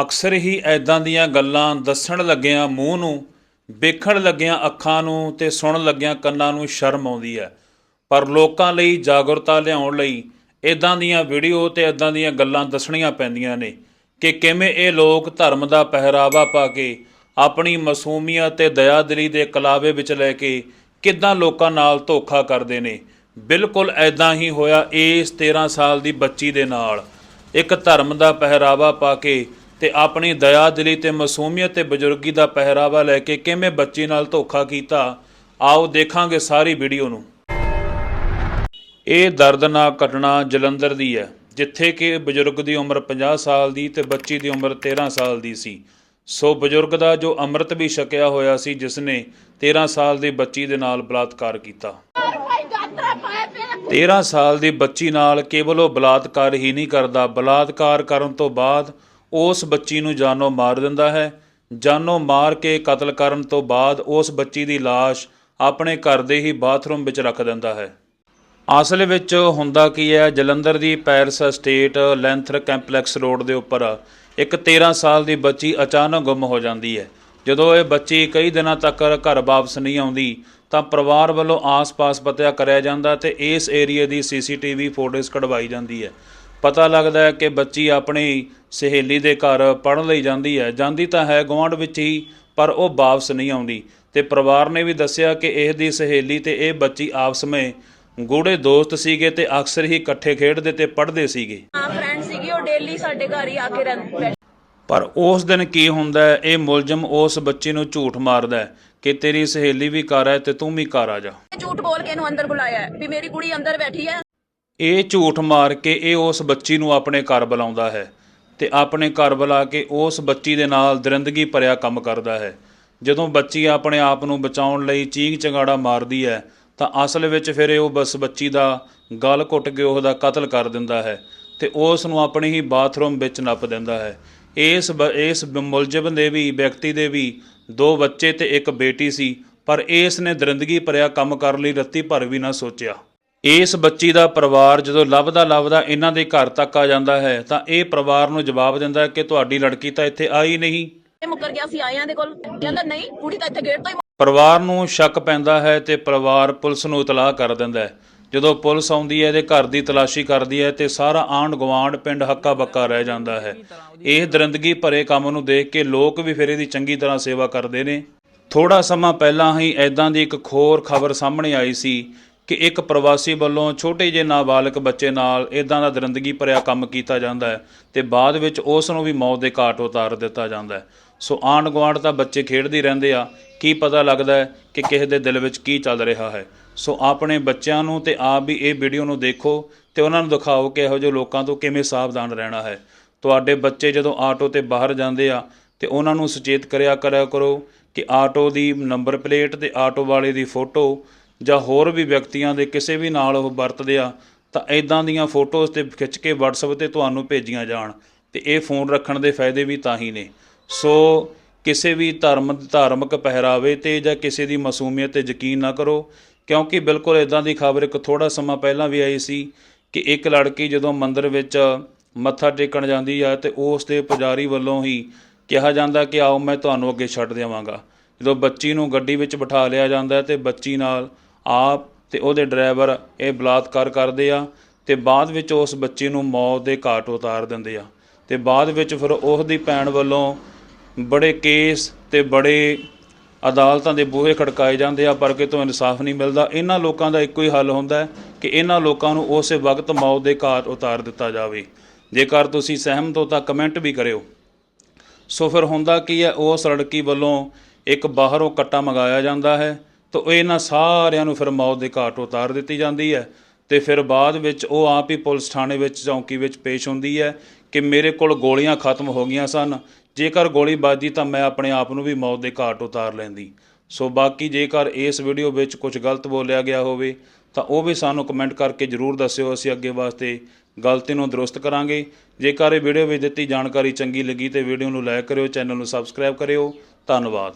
ਅਕਸਰ ਹੀ ਐਦਾਂ ਦੀਆਂ ਗੱਲਾਂ ਦੱਸਣ ਲੱਗਿਆਂ ਮੂੰਹ ਨੂੰ, ਵੇਖਣ ਲੱਗਿਆਂ ਅੱਖਾਂ ਨੂੰ ਤੇ ਸੁਣਨ ਲੱਗਿਆਂ ਕੰਨਾਂ ਨੂੰ ਸ਼ਰਮ ਆਉਂਦੀ ਹੈ। ਪਰ ਲੋਕਾਂ ਲਈ ਜਾਗਰੂਕਤਾ ਲਿਆਉਣ ਲਈ ਇਦਾਂ ਦੀਆਂ ਵੀਡੀਓ ਤੇ ਇਦਾਂ ਦੀਆਂ ਗੱਲਾਂ ਦੱਸਣੀਆਂ ਪੈਂਦੀਆਂ ਨੇ ਕਿ ਕਿਵੇਂ ਇਹ ਲੋਕ ਧਰਮ ਦਾ ਪਹਿਰਾਵਾ ਪਾ ਕੇ ਆਪਣੀ ਮਾਸੂਮੀਅਤ ਤੇ ਦਇਆਦਿਲੀ ਦੇ ਕਲਾਵੇ ਵਿੱਚ ਲੈ ਕੇ ਕਿੱਦਾਂ ਲੋਕਾਂ ਨਾਲ ਧੋਖਾ ਕਰਦੇ ਨੇ। ਬਿਲਕੁਲ ਐਦਾਂ ਹੀ ਹੋਇਆ ਇਸ 13 ਸਾਲ ਦੀ ਬੱਚੀ ਦੇ ਨਾਲ। ਇੱਕ ਧਰਮ ਦਾ ਪਹਿਰਾਵਾ ਪਾ ਕੇ ਤੇ ਆਪਣੀ ਦਇਆ ਦਿਲੀ ਤੇ ਮਾਸੂਮੀਅਤ ਤੇ ਬਜ਼ੁਰਗੀ ਦਾ ਪਹਿਰਾਵਾ ਲੈ ਕੇ ਕਿਵੇਂ ਬੱਚੀ ਨਾਲ ਧੋਖਾ ਕੀਤਾ, ਆਓ ਦੇਖਾਂਗੇ ਸਾਰੀ ਵੀਡੀਓ ਨੂੰ। ਇਹ ਦਰਦਨਾਕ ਘਟਨਾ ਜਲੰਧਰ ਦੀ ਹੈ, ਜਿੱਥੇ ਕਿ ਬਜ਼ੁਰਗ ਦੀ ਉਮਰ 50 ਸਾਲ ਦੀ ਤੇ ਬੱਚੀ ਦੀ ਉਮਰ 13 ਸਾਲ ਦੀ ਸੀ। ਸੋ ਬਜ਼ੁਰਗ ਦਾ ਜੋ ਅੰਮ੍ਰਿਤ ਵੀ ਛਕਿਆ ਹੋਇਆ ਸੀ ਜਿਸ ਨੇ 13 ਸਾਲ ਦੀ ਬੱਚੀ ਦੇ ਨਾਲ ਬਲਾਤਕਾਰ ਕੀਤਾ। 13 ਸਾਲ ਦੀ ਬੱਚੀ ਨਾਲ ਕੇਵਲ ਉਹ ਬਲਾਤਕਾਰ ਹੀ ਨਹੀਂ ਕਰਦਾ, ਬਲਾਤਕਾਰ ਕਰਨ ਤੋਂ ਬਾਅਦ ਉਸ ਬੱਚੀ ਨੂੰ ਜਾਨੋਂ ਮਾਰ ਦਿੰਦਾ ਹੈ। ਜਾਨੋਂ ਮਾਰ ਕੇ ਕਤਲ ਕਰਨ ਤੋਂ ਬਾਅਦ ਉਸ ਬੱਚੀ ਦੀ ਲਾਸ਼ ਆਪਣੇ ਘਰ ਦੇ ਹੀ ਬਾਥਰੂਮ ਵਿੱਚ ਰੱਖ ਦਿੰਦਾ ਹੈ। ਅਸਲ ਵਿੱਚ ਹੁੰਦਾ ਕੀ ਹੈ, ਜਲੰਧਰ ਦੀ Paras estate leather complex road ਦੇ ਉੱਪਰ ਇੱਕ 13 ਸਾਲ ਦੀ ਬੱਚੀ ਅਚਾਨਕ ਗੁੰਮ ਹੋ ਜਾਂਦੀ ਹੈ। ਜਦੋਂ ਇਹ ਬੱਚੀ ਕਈ ਦਿਨਾਂ ਤੱਕ ਘਰ ਵਾਪਸ ਨਹੀਂ ਆਉਂਦੀ, ਤਾਂ ਪਰਿਵਾਰ ਵੱਲੋਂ ਆਸ-ਪਾਸ ਪਤਾ ਕਰਿਆ ਜਾਂਦਾ ਤੇ ਇਸ ਏਰੀਏ ਦੀ ਸੀਸੀਟੀਵੀ ਫੋਟੋਜ਼ ਕਢਵਾਈ ਜਾਂਦੀ ਹੈ। ਪਤਾ ਲੱਗਦਾ ਹੈ ਕਿ ਬੱਚੀ ਆਪਣੀ ਸਹੇਲੀ ਦੇ ਘਰ ਪੜ੍ਹਨ ਲਈ ਜਾਂਦੀ ਹੈ। ਜਾਂਦੀ ਤਾਂ ਹੈ ਗੁਆਂਢ ਵਿੱਚ ਹੀ ਪਰ ਉਹ ਵਾਪਸ ਨਹੀਂ ਆਉਂਦੀ। ਤੇ ਪਰਿਵਾਰ ਨੇ ਵੀ ਦੱਸਿਆ ਕਿ ਇਹ ਦੀ ਸਹੇਲੀ ਤੇ ਇਹ ਬੱਚੀ ਆਪਸ ਵਿੱਚ ਗੂੜੇ ਦੋਸਤ ਸੀਗੇ ਤੇ ਅਕਸਰ ਹੀ ਇਕੱਠੇ ਖੇਡਦੇ ਤੇ ਪੜ੍ਹਦੇ ਸੀਗੇ। ਹਾਂ ਫਰੈਂਡ ਸੀਗੀ ਉਹ ਡੇਲੀ ਸਾਡੇ ਘਰ ਹੀ ਆ ਕੇ ਰਹਿੰਦੀ ਪਰ ਉਸ ਦਿਨ ਕੀ ਹੁੰਦਾ ਹੈ ਇਹ ਮੁਲਜ਼ਮ ਉਸ ਬੱਚੇ ਨੂੰ ਝੂਠ ਮਾਰਦਾ ਹੈ ਕਿ ਤੇਰੀ ਸਹੇਲੀ ਵੀ ਘਰ ਹੈ ਤੇ ਤੂੰ ਵੀ ਘਰ ਆ ਜਾ। ਝੂਠ ਬੋਲ ਕੇ ਇਹਨੂੰ ਅੰਦਰ ਬੁਲਾਇਆ ਹੈ ਵੀ ਮੇਰੀ ਕੁੜੀ ਅੰਦਰ ਬੈਠੀ ਹੈ ਇਹ ਝੂਠ ਮਾਰ ਕੇ ਇਹ ਉਸ ਬੱਚੀ ਨੂੰ ਆਪਣੇ ਘਰ ਬੁਲਾਉਂਦਾ ਹੈ ਤੇ ਆਪਣੇ ਘਰ ਬੁਲਾ ਕੇ ਉਸ ਬੱਚੀ ਦੇ ਨਾਲ ਦਰਿੰਦਗੀ ਭਰਿਆ ਕੰਮ ਕਰਦਾ ਹੈ। ਜਦੋਂ ਬੱਚੀ ਆਪਣੇ ਆਪ ਨੂੰ ਬਚਾਉਣ ਲਈ ਚੀਕ ਚੰਗਾੜਾ ਮਾਰਦੀ ਹੈ, ਤਾਂ ਅਸਲ ਵਿੱਚ ਫਿਰ ਇਹ ਉਹ ਬਸ ਬੱਚੀ ਦਾ ਗਲ ਘੁੱਟ ਕੇ ਉਹਦਾ ਕਤਲ ਕਰ ਦਿੰਦਾ ਹੈ ਤੇ ਉਸ ਨੂੰ ਆਪਣੇ ਹੀ ਬਾਥਰੂਮ ਵਿੱਚ ਨੱਪ ਦਿੰਦਾ ਹੈ। ਇਸ ਬ- ਇਸ ਮੁਲਜ਼ਮ ਦੇ ਵੀ, ਵਿਅਕਤੀ ਦੇ ਵੀ ਦੋ ਬੱਚੇ ਤੇ ਇੱਕ ਬੇਟੀ ਸੀ, ਪਰ ਇਸ ਨੇ ਦਰਿੰਦਗੀ ਭਰਿਆ ਕੰਮ ਕਰਨ ਲਈ, ਰੱਤੀ ਭਰ ਵੀ ਨਾ ਸੋਚਿਆ। ਇਸ ਬੱਚੀ ਦਾ ਪਰਿਵਾਰ ਜਦੋਂ ਲੱਭਦਾ ਲੱਭਦਾ ਇਹਨਾਂ ਦੇ ਘਰ ਤੱਕ ਆ ਜਾਂਦਾ ਹੈ ਤਾਂ ਇਹ ਪਰਿਵਾਰ ਨੂੰ ਜਵਾਬ ਦਿੰਦਾ ਹੈ ਕਿ ਤੁਹਾਡੀ ਲੜਕੀ ਤਾਂ ਇੱਥੇ ਆਈ ਨਹੀਂ। ਇਹ ਮੁੱਕਰ ਗਿਆ ਸੀ ਆਇਆਂ ਦੇ ਕੋਲ। ਕਹਿੰਦਾ ਨਹੀਂ ਕੁੜੀ ਤਾਂ ਇੱਥੇ ਗੇਟ ਤੋਂ ਹੀ ਪਰਿਵਾਰ ਨੂੰ ਸ਼ੱਕ ਪੈਂਦਾ ਹੈ ਤੇ ਪਰਿਵਾਰ ਪੁਲਿਸ ਨੂੰ ਇਤਲਾਹ ਕਰ ਦਿੰਦਾ ਹੈ। ਜਦੋਂ ਪੁਲਿਸ ਆਉਂਦੀ ਹੈ ਇਹਦੇ ਘਰ ਦੀ ਤਲਾਸ਼ੀ ਕਰਦੀ ਹੈ ਤੇ ਸਾਰਾ ਆਂਢ ਗੁਆਂਢ ਪਿੰਡ ਹੱਕਾ ਬੱਕਾ ਰਹਿ ਜਾਂਦਾ ਹੈ। ਇਹ ਦਰਿੰਦਗੀ ਭਰੇ ਕੰਮ ਨੂੰ ਦੇਖ ਕੇ ਲੋਕ ਵੀ ਫਿਰ ਇਹਦੀ ਚੰਗੀ ਤਰ੍ਹਾਂ ਸੇਵਾ ਕਰਦੇ ਨੇ। ਥੋੜਾ ਸਮਾਂ ਪਹਿਲਾਂ ਹੀ ਐਦਾਂ ਦੀ ਇੱਕ ਖੋਰ ਖਬਰ ਸਾਹਮਣੇ ਆਈ ਸੀ ਕਿ ਇੱਕ ਪ੍ਰਵਾਸੀ ਵੱਲੋਂ ਛੋਟੇ ਜਿਹੇ ਨਾਬਾਲਗ ਬੱਚੇ ਨਾਲ ਇਦਾਂ ਦਾ ਦਰਿੰਦਗੀ ਭਰਿਆ ਕੰਮ ਕੀਤਾ ਜਾਂਦਾ ਹੈ ਤੇ ਬਾਅਦ ਵਿੱਚ ਉਸ ਨੂੰ ਵੀ ਮੌਤ ਦੇ ਘਾਟ ਉਤਾਰ ਦਿੱਤਾ ਜਾਂਦਾ ਹੈ। ਸੋ ਆਂਢ ਗੁਆਂਢ ਤਾਂ ਬੱਚੇ ਖੇਡਦੇ ਰਹਿੰਦੇ ਆ। ਕੀ ਪਤਾ ਲੱਗਦਾ ਹੈ ਕਿ ਕਿਸੇ ਦੇ ਦਿਲ ਵਿੱਚ ਕੀ ਚੱਲ ਰਿਹਾ ਹੈ। ਸੋ ਆਪਣੇ ਬੱਚਿਆਂ ਨੂੰ ਤੇ ਆਪ ਵੀ ਇਹ ਵੀਡੀਓ ਨੂੰ ਦੇਖੋ ਤੇ ਉਹਨਾਂ ਨੂੰ ਦਿਖਾਓ ਕਿ ਇਹੋ ਜਿਹੇ ਲੋਕਾਂ ਤੋਂ ਕਿਵੇਂ ਸਾਵਧਾਨ ਰਹਿਣਾ ਹੈ। ਤੁਹਾਡੇ ਬੱਚੇ ਜਦੋਂ ਆਟੋ ਤੇ ਬਾਹਰ ਜਾਂਦੇ ਆ ਤੇ ਉਹਨਾਂ ਨੂੰ ਸੁਚੇਤ ਕਰਿਆ ਕਰਿਆ ਕਰੋ ਕਿ ਆਟੋ ਦੀ ਨੰਬਰ ਪਲੇਟ ਤੇ ਆਟੋ ਵਾਲੇ ਦੀ ਫੋਟੋ ਜਾਂ ਹੋਰ ਵੀ ਵਿਅਕਤੀਆਂ ਦੇ ਕਿਸੇ ਵੀ ਨਾਲ ਉਹ ਵਰਤਦੇ ਆ, ਤਾਂ ਐਦਾਂ ਦੀਆਂ ਫੋਟੋਜ਼ ਤੇ ਖਿੱਚ ਕੇ WhatsApp ਤੇ ਤੁਹਾਨੂੰ ਭੇਜੀਆਂ ਜਾਣ ਤੇ ਇਹ ਫੋਨ ਰੱਖਣ ਦੇ ਫਾਇਦੇ ਵੀ ਤਾਂ ਹੀ ਨੇ। ਸੋ ਕਿਸੇ ਵੀ ਧਰਮ, ਧਾਰਮਿਕ ਪਹਿਰਾਵੇ ਤੇ ਜਾਂ ਕਿਸੇ ਦੀ ਮਾਸੂਮੀਅਤ ਤੇ ਯਕੀਨ ਨਾ ਕਰੋ, ਕਿਉਂਕਿ ਬਿਲਕੁਲ ਇਦਾਂ ਦੀ ਖਬਰ ਇੱਕ ਥੋੜਾ ਸਮਾਂ ਪਹਿਲਾਂ ਵੀ ਆਈ ਸੀ ਕਿ ਇੱਕ ਲੜਕੀ ਜਦੋਂ ਮੰਦਿਰ ਵਿੱਚ ਮੱਥਾ ਟੇਕਣ ਜਾਂਦੀ ਆ ਤੇ ਉਸ ਦੇ ਪੁਜਾਰੀ ਵੱਲੋਂ ਹੀ ਕਿਹਾ ਜਾਂਦਾ ਕਿ ਆਓ ਮੈਂ ਤੁਹਾਨੂੰ ਅੱਗੇ ਛੱਡ ਦੇਵਾਂਗਾ। ਜਦੋਂ ਬੱਚੀ ਨੂੰ ਗੱਡੀ ਵਿੱਚ ਬਿਠਾ ਲਿਆ ਜਾਂਦਾ ਹੈ ਤੇ ਬੱਚੀ ਨਾਲ ਆਪ ਅਤੇ ਉਹਦੇ ਡਰਾਈਵਰ ਇਹ ਬਲਾਤਕਾਰ ਕਰਦੇ ਆ ਅਤੇ ਬਾਅਦ ਵਿੱਚ ਉਸ ਬੱਚੇ ਨੂੰ ਮੌਤ ਦੇ ਘਾਟ ਉਤਾਰ ਦਿੰਦੇ ਆ। ਅਤੇ ਬਾਅਦ ਵਿੱਚ ਫਿਰ ਉਸ ਦੀ ਭੈਣ ਵੱਲੋਂ ਬੜੇ ਕੇਸ ਅਤੇ ਬੜੇ ਅਦਾਲਤਾਂ ਦੇ ਬੂਹੇ ਖੜਕਾਏ ਜਾਂਦੇ ਆ, ਪਰ ਕਿਤੋਂ ਇਨਸਾਫ ਨਹੀਂ ਮਿਲਦਾ। ਇਹਨਾਂ ਲੋਕਾਂ ਦਾ ਇੱਕੋ ਹੀ ਹੱਲ ਹੁੰਦਾ ਹੈ ਕਿ ਇਹਨਾਂ ਲੋਕਾਂ ਨੂੰ ਉਸੇ ਵਕਤ ਮੌਤ ਦੇ ਘਾਟ ਉਤਾਰ ਦਿੱਤਾ ਜਾਵੇ। ਜੇਕਰ ਤੁਸੀਂ ਸਹਿਮਤ ਹੋ ਤਾਂ ਕਮੈਂਟ ਵੀ ਕਰਿਓ। ਸੋ ਫਿਰ ਹੁੰਦਾ ਕੀ ਹੈ, ਉਸ ਲੜਕੀ ਵੱਲੋਂ ਇੱਕ ਬਾਹਰੋਂ ਕੱਟਾ ਮੰਗਾਇਆ ਜਾਂਦਾ ਹੈ। ਤਾਂ ਇਹਨਾਂ ਸਾਰਿਆਂ ਨੂੰ ਫਿਰ ਮੌਤ ਦੇ ਘਾਟ ਉਤਾਰ ਦਿੱਤੀ ਜਾਂਦੀ ਹੈ ਤੇ ਫਿਰ ਬਾਅਦ ਵਿੱਚ ਉਹ ਆਪ ਹੀ ਪੁਲਿਸ ਥਾਣੇ ਵਿੱਚ ਚੌਂਕੀ ਵਿੱਚ ਪੇਸ਼ ਹੁੰਦੀ ਹੈ ਕਿ ਮੇਰੇ ਕੋਲ ਗੋਲੀਆਂ ਖਤਮ ਹੋ ਗਈਆਂ ਸਨ। ਜੇਕਰ ਗੋਲੀ ਵੱਜਦੀ ਤਾਂ ਮੈਂ ਆਪਣੇ ਆਪ ਨੂੰ ਵੀ ਮੌਤ ਦੇ ਘਾਟ ਉਤਾਰ ਲੈਂਦੀ। ਸੋ ਬਾਕੀ ਜੇਕਰ ਇਸ ਵੀਡੀਓ ਵਿੱਚ ਕੁਝ ਗਲਤ ਬੋਲਿਆ ਗਿਆ ਹੋਵੇ ਤਾਂ ਉਹ ਵੀ ਸਾਨੂੰ ਕਮੈਂਟ ਕਰਕੇ ਜਰੂਰ ਦੱਸਿਓ। ਅਸੀਂ ਅੱਗੇ ਵਾਸਤੇ ਗਲਤੀ ਨੂੰ ਦਰੁਸਤ ਕਰਾਂਗੇ। ਜੇਕਰ ਇਹ ਵੀਡੀਓ ਵਿੱਚ ਦਿੱਤੀ ਜਾਣਕਾਰੀ ਚੰਗੀ ਲੱਗੀ ਤੇ ਵੀਡੀਓ ਨੂੰ ਲਾਈਕ ਕਰਿਓ, ਚੈਨਲ ਨੂੰ ਸਬਸਕ੍ਰਾਈਬ ਕਰਿਓ। ਧੰਨਵਾਦ।